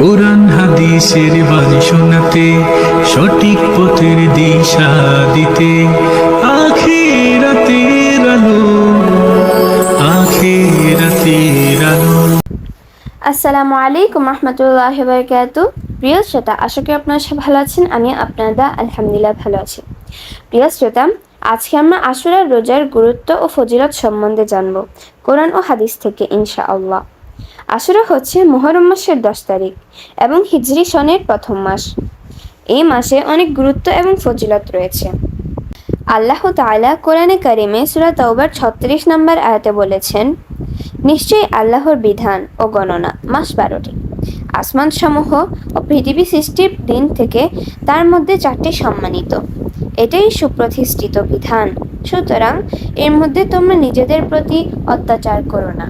কোরআন, হাদিসের বাণী শোনাতে, সঠিক পথের দিশা দিতে। আখিরাতের আলো আখিরাতের আলো। আসসালামু আলাইকুম রহমতুল্লাহ বরকাত প্রিয় শ্রোতা, আশা করি আপনারা সব ভালো আছেন আমি আপনারা আলহামদুলিল্লাহ ভালো আছি। প্রিয় শ্রোতা, আজকে আমরা আশুরার রোজার গুরুত্ব ও ফজিলত সম্বন্ধে জানব। কোরআন ও হাদিস থেকে ইনশা আল্লাহ আশুরা হচ্ছে মোহরম মাসের দশ তারিখ এবং হিজরি সনের প্রথম মাস। এই মাসে অনেক গুরুত্ব এবং ফজিলত রয়েছে। আল্লাহ তাআলা কোরআনে কারিমে সুরা তাওবার ছত্রিশ নম্বর আয়াতে বলেছেন, নিশ্চয়ই আল্লাহর বিধান ও গণনা মাস বারোটি। আসমানসমূহ ও পৃথিবী সৃষ্টির দিন থেকে তার মধ্যে চারটি সম্মানিত। এটাই সুপ্রতিষ্ঠিত বিধান। সুতরাং এর মধ্যে তোমরা নিজেদের প্রতি অত্যাচার করো না।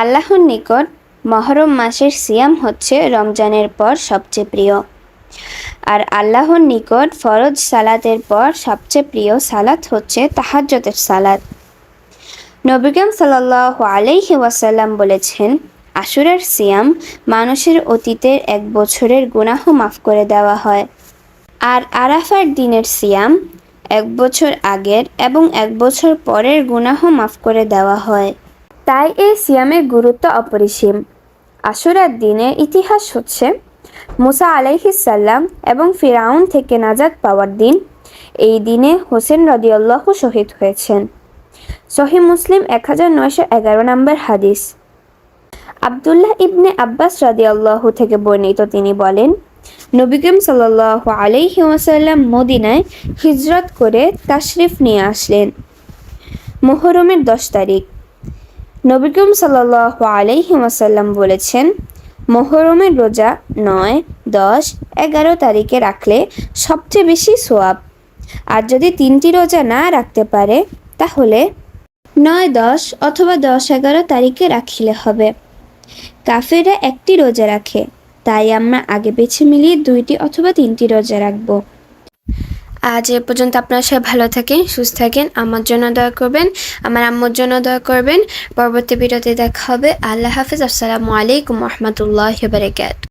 আল্লাহর নিকট মহরম মাসের সিয়াম হচ্ছে রমজানের পর সবচেয়ে প্রিয়। আর আল্লাহর নিকট ফরজ সালাতের পর সবচেয়ে প্রিয় সালাত হচ্ছে তাহাজ্জতের সালাত। নবিকাম সাল্লাহ আলাইহি ওয়াসাল্লাম বলেছেন আশুরার সিয়াম মানুষের অতীতের এক বছরের গুনাহ মাফ করে দেওয়া হয়। আর আরাফার দিনের সিয়াম এক বছর আগের এবং এক বছর পরের গুনাহ মাফ করে দেওয়া হয়। তাই এই সিয়ামের গুরুত্ব অপরিসীম। আশুরার দিনের ইতিহাস হচ্ছে মুসা আলাইহিসাল্লাম এবং ফিরাউন থেকে নাজাদ পাওয়ার দিন। এই দিনে হোসেন রদিয়াল্লাহ শহীদ হয়েছেন। সহি মুসলিম এক হাজার নয়শো এগারো নম্বর হাদিস। আবদুল্লাহ ইবনে আব্বাস রাদিয়াল্লাহ থেকে বর্ণিত তিনি বলেন, নবী করিম সাল্লাহ আলাইহি ওয়াসাল্লাম মদিনায় হিজরত করে তাশরিফ নিয়ে আসলেন। মোহরমের দশ তারিখ। নবী করিম সাল্লাহ আলাইহি ওয়াসাল্লাম বলেছেন, মোহরমের রোজা নয়, দশ, এগারো তারিখে রাখলে সবচেয়ে বেশি সোয়াব। আর যদি তিনটি রোজা না রাখতে পারে, তাহলে নয়, দশ অথবা দশ, এগারো তারিখে রাখিলে হবে। কাফেরা একটি রোজা রাখে, তাই আমরা আগে বেছে মিলিয়ে দুইটি অথবা তিনটি রোজা রাখব। আজ এ পর্যন্ত আপনারা সবাই ভালো থাকেন, সুস্থ থাকেন। আমার জন্য দয়া করবেন, আমার আম্মুর জন্য দয়া করবেন। পরবর্তী ভিডিওতে দেখা হবে। আল্লাহ হাফিজ। আসসালামু আলাইকুম রহমতুল্লাহ বারকাত